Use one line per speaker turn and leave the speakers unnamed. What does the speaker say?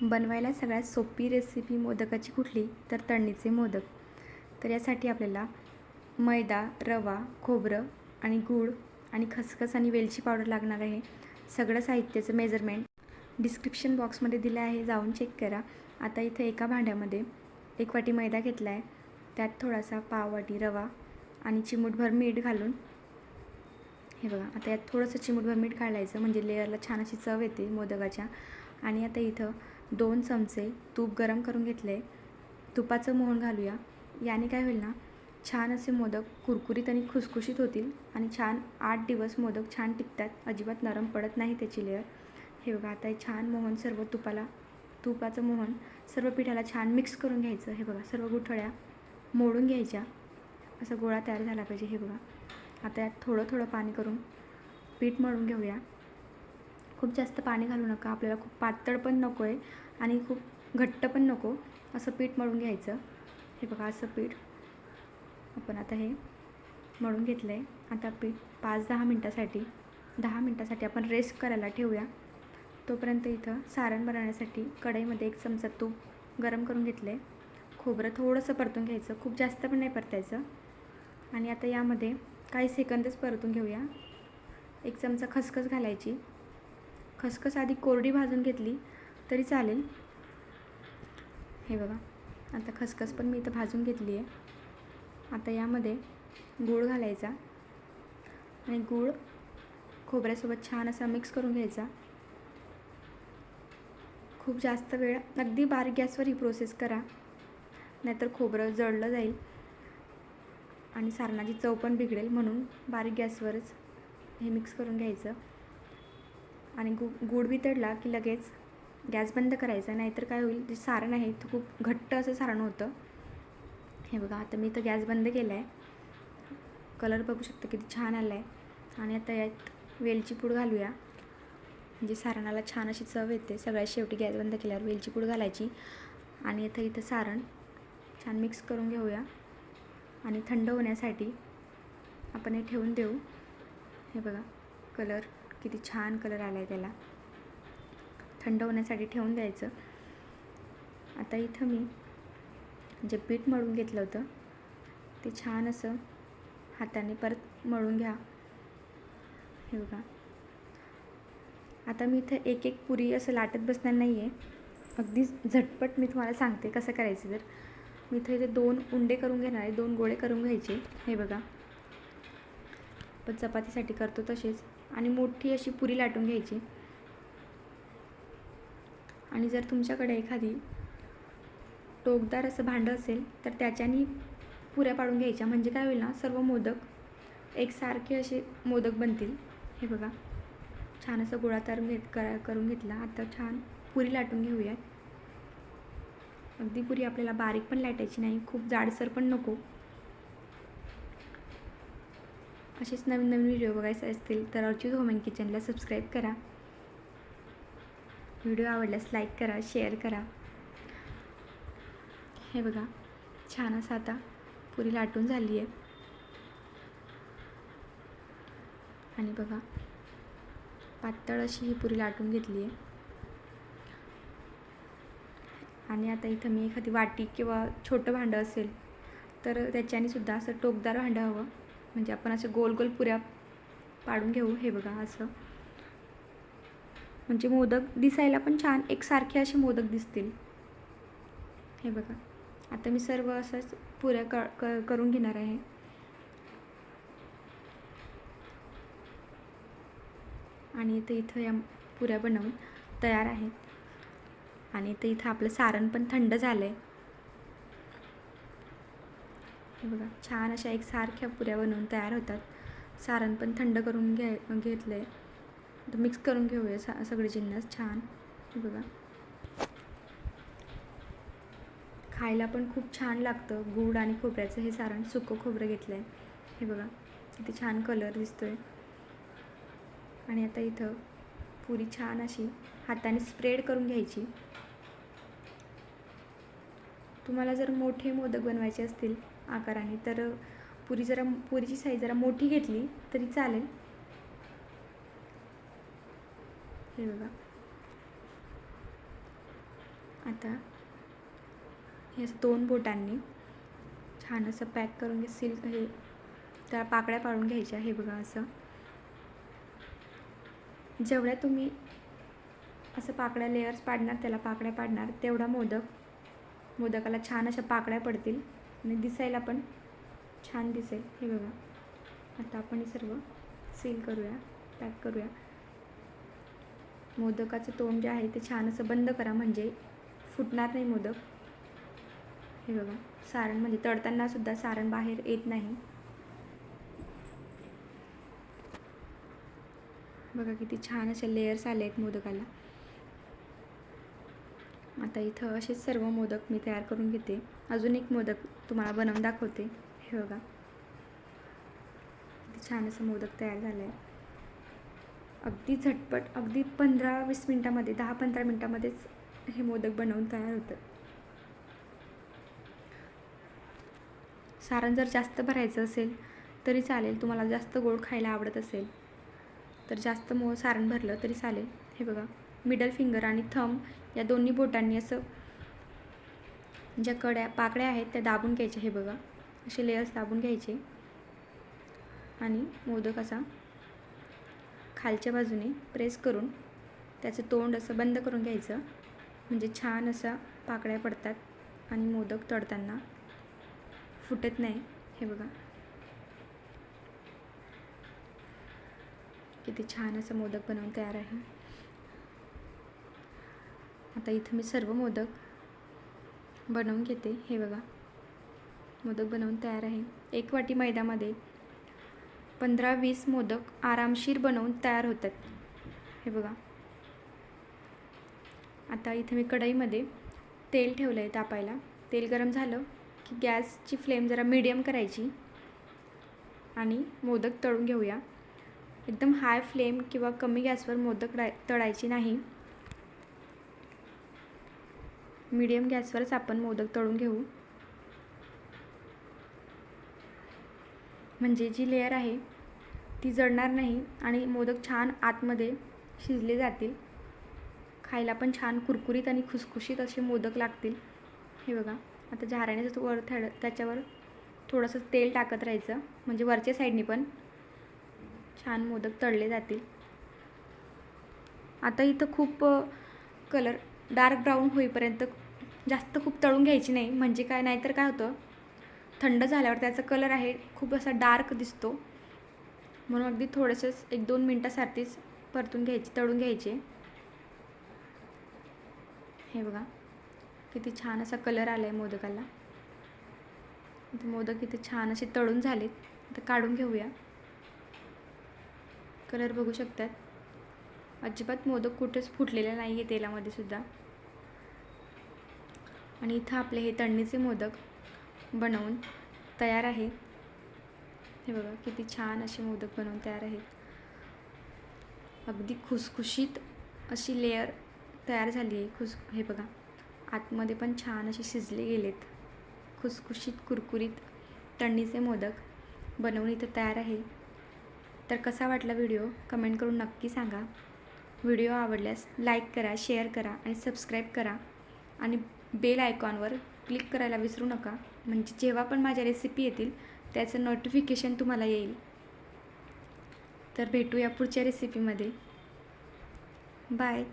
बनवायला सगळ्यात सोपी रेसिपी मोदकाची कुठली? तर तळणीचे मोदक. तर यासाठी आपल्याला मैदा रवा खोबरं आणि गूळ आणि खसखस आणि वेलची पावडर लागणार आहे. सगळं साहित्याचं मेजरमेंट डिस्क्रिप्शन बॉक्समध्ये दिलं आहे. जाऊन चेक करा. आता इथं एका भांड्यामध्ये एक वाटी मैदा घेतला आहे. त्यात थोडासा पाव वाटी रवा आणि चिमूटभर मीठ घालून हे बघा आता यात थोडंसं चिमूटभर मीठ घालायचं म्हणजे लेअरला छान अशी चव येते मोदकाच्या. आणि आता इथं दोन चमचे तूप गरम करून घेतले. तुपाचं मोहन घालूया. याने काय होईल ना छान असे मोदक कुरकुरीत आणि खुसखुशीत होतील आणि छान आठ दिवस मोदक छान टिकतात. अजिबात नरम पडत नाही त्याची लेअर हे बघा आता हे छान मोहन सर्व तुपाला तुपाचं मोहन सर्व पिठाला छान मिक्स करून घ्यायचं. हे बघा सर्व गुठळ्या मोडून घ्यायच्या. असा गोळा तयार झाला पाहिजे. हे बघा आता यात थोडं थोडं पाणी करून पीठ मळून घेऊया. खूप जास्त पाणी घालू नका आपल्याला खूप पातळ पण नको आहे आणि खूप घट्ट पण नको. असं पीठ मळून घ्यायचं. हे बघा असं पीठ. आपण आता हे मळून घेतलं आहे आता पीठ पाच दहा मिनटासाठी दहा मिनटासाठी आपण रेस्ट करायला ठेवूया. तोपर्यंत इथं सारण बनवण्यासाठी कढईमध्ये एक चमचा तूप गरम करून घेतलं आहे खोबरं थोडंसं परतून घ्यायचं. खूप जास्त पण नाही परतायचं. आणि आता यामध्ये काही सेकंदच परतून घेऊया. एक चमचा खसखस घालायची. खसखस आधी कोरडी भाजून घेतली तरी चालेल. हे बघा आता खसखस पण मी इथं भाजून घेतली आहे. आता यामध्ये गूळ घालायचा आणि गूळ खोबऱ्यासोबत छान असा मिक्स करून घ्यायचा. खूप जास्त वेळ अगदी बारीक गॅसवर ही प्रोसेस करा नाहीतर खोबरं जळलं जाईल आणि सारणाची चव पण बिघडेल म्हणून बारीक गॅसवरच हे मिक्स करून घ्यायचं. आणि गु गूळ वितळला की लगेच गॅस बंद करायचा नाहीतर काय होईल? जे सारण आहे ते खूप घट्ट असं सारण होतं. हे बघा आता मी इथं गॅस बंद केला आहे कलर बघू शकता किती छान आला आहे आणि आता यात वेलची पूड घालूया. म्हणजे सारणाला छान अशी चव येते. सगळ्यात शेवटी गॅस बंद केल्यावर वेलची पूड घालायची. आणि आता इथं सारण छान मिक्स करून घेऊया. आणि थंड होण्यासाठी आपण हे ठेवून देऊ. हे बघा कलर किती छान कलर आला आहे त्याला. थंड होण्यासाठी ठेवून द्यायचं. आता इथं मी जे पीठ मळून घेतलं होतं ते छान असं हाताने परत मळून घ्या. हे बघा. आता मी इथं एक एक पुरी असं लाटत बसणार नाही आहे अगदी झटपट मी तुम्हाला सांगते कसं करायचं तर. मी इथं इथे दोन उंडे करून घेणार आहे दोन गोळे करून घ्यायचे. हे बघा. आपण चपातीसाठी करतो तसेच. आणि मोठी अशी पुरी लाटून घ्यायची. आणि जर तुमच्याकडे एखादी टोकदार असं भांडं असेल तर त्याच्यानी पुऱ्या पाडून घ्यायच्या. म्हणजे काय होईल ना सर्व मोदक एकसारखे असे मोदक बनतील. हे बघा. छान असं गोळा तर घेत करा करून घेतला. आता छान पुरी लाटून घेऊया. अगदी पुरी आपल्याला बारीक पण लाटायची नाही. खूप जाडसर पण नको. असेच नवीन नवीन व्हिडिओ बघायचे असतील तर अर्चूज होम किचनला सबस्क्राईब करा. व्हिडिओ आवडल्यास लाईक करा शेअर करा. हे बघा छान असं आता पुरी लाटून झाली आहे. आणि बघा पातळ अशी ही पुरी लाटून घेतली आहे. आणि आता इथं मी एखादी वाटी किंवा छोटं भांडं असेल तर त्याच्याने सुद्धा असं टोकदार भांडं हवं. म्हणजे आपण असं गोल गोल पुऱ्या पाडून घेऊ हे बघा असं. म्हणजे मोदक दिसायला पण छान एकसारखे असे मोदक दिसतील. हे बघा. आता मी सर्व असंच पुऱ्या क क करून घेणार आहे. आणि इथं इथं या पुऱ्या बनवून तयार आहेत. आणि इथं इथं आपलं सारण पण थंड झालं आहे हे बघा छान अशा एकसारख्या पुऱ्या बनवून तयार होतात. सारण पण थंड करून घ्याय घेतलं आहे तर मिक्स करून घेऊया सा सगळे जिन्नस छान. हे बघा. खायला पण खूप छान लागतं गूळ आणि खोबऱ्याचं. हे सारण सुकं खोबरं घेतलं आहे हे बघा किती छान कलर दिसतो आहे आणि आता इथं पुरी छान अशी हाताने स्प्रेड करून घ्यायची. तुम्हाला जर मोठे मोदक बनवायचे असतील आकाराने तर पुरी जरा पुरीची साईज जरा मोठी घेतली तरी चालेल. हे बघा. आता हे असं दोन बोटांनी छान असं पॅक करून घे सिल्क हे त्या पाकळ्या पाडून घ्यायच्या हे बघा असं. जेवढ्या तुम्ही असं पाकळ्या लेयर्स पाडणार त्याला पाकळ्या पाडणार तेवढा मोदक मोदकाला छान अशा पाकळ्या पडतील. आणि दिसायला पण छान दिसेल. हे बघा. आता आपण हे सर्व सील करूया पॅक करूया. मोदकाचं तोंड जे आहे ते छान असं बंद करा म्हणजे फुटणार नाही मोदक. हे बघा. सारण म्हणजे तळताना सुद्धा सारण बाहेर येत नाही. बघा किती छान असे लेयर्स आले आहेत मोदकाला. आता इथं असेच सर्व मोदक मी तयार करून घेते. अजून एक मोदक तुम्हाला बनवून दाखवते. हे बघा. छान असं मोदक तयार झालं आहे अगदी झटपट अगदी पंधरा वीस मिनटामध्ये दहा पंधरा मिनटामध्येच हे मोदक बनवून तयार होतं. सारण जर जास्त भरायचं असेल तरी चालेल. तुम्हाला जास्त गोड खायला आवडत असेल. तर जास्त मो सारण भरलं तरी चालेल. हे बघा. मिडल फिंगर आणि थंब या दोन्ही बोटांनी असं ज्या कड्या पाकड्या आहेत त्या दाबून घ्यायच्या. हे बघा असे लेयर्स दाबून घ्यायचे. आणि मोदक असा खालच्या बाजूने प्रेस करून त्याचं तोंड असं बंद करून घ्यायचं. म्हणजे छान असा पाकळ्या पडतात आणि मोदक तळताना फुटत नाही. हे बघा. किती छान असं मोदक बनवून तयार आहे. आता इथं मी सर्व मोदक बनवून घेते. हे बघा. मोदक बनवून तयार आहे. एक वाटी मैद्यामध्ये पंधरा वीस मोदक आरामशीर बनवून तयार होतात. हे बघा. आता इथे मी कढईमध्ये तेल ठेवलं आहे तापायला. तेल गरम झालं की गॅसची फ्लेम जरा मीडियम करायची आणि मोदक तळून घेऊया. एकदम हाय फ्लेम किंवा कमी गॅसवर मोदक राय तळायची नाही. मीडियम गॅसवरच आपण मोदक तळून घेऊ. म्हणजे जी लेअर आहे ती जळणार नाही आणि मोदक छान आतमध्ये शिजले जातील. खायला पण छान कुरकुरीत आणि खुसखुशीत असे मोदक लागतील. हे बघा आता झाऱ्याने वर थड त्याच्यावर थोडंसं तेल टाकत राहायचं म्हणजे वरच्या साईडने पण छान मोदक तळले जातील. आता इथं खूप कलर डार्क ब्राऊन होईपर्यंत जास्त खूप तळून घ्यायची नाही. म्हणजे काय? नाहीतर काय होतं? थंड झाल्यावर त्याचा कलर आहे खूप असा डार्क दिसतो. म्हणून अगदी थोडंसंच एक दोन मिनटासाठीच परतून घ्यायची तळून घ्यायचे. हे बघा. किती छान असा कलर आला आहे मोदकाला मोदक किती छान असे तळून झालेत. आता काढून घेऊया. कलर बघू शकतात? अजिबात मोदक कुठेच फुटलेले नाही आहे तेलामध्ये सुद्धा. आणि इथं आपले हे तळणीचे मोदक बनवून तयार आहे हे बघा किती छान असे मोदक बनवून तयार आहेत. अगदी खुसखुशीत अशी लेअर तयार झाली आहे. खुस हे बघा आतमध्ये पण छान असे शिजले गेलेत. खुसखुशीत कुरकुरीत तळणीचे मोदक बनवून इथं तयार आहे. तर कसा वाटला व्हिडिओ कमेंट करून नक्की सांगा. व्हिडिओ आवडल्यास लाईक करा शेअर करा आणि सबस्क्राईब करा. आणि बेल आयकॉनवर क्लिक करायला विसरू नका. म्हणजे जेव्हा पण माझ्या रेसिपी येतील त्याचं नोटिफिकेशन तुम्हाला येईल. तर भेटूया पुढच्या रेसिपीमध्ये. बाय.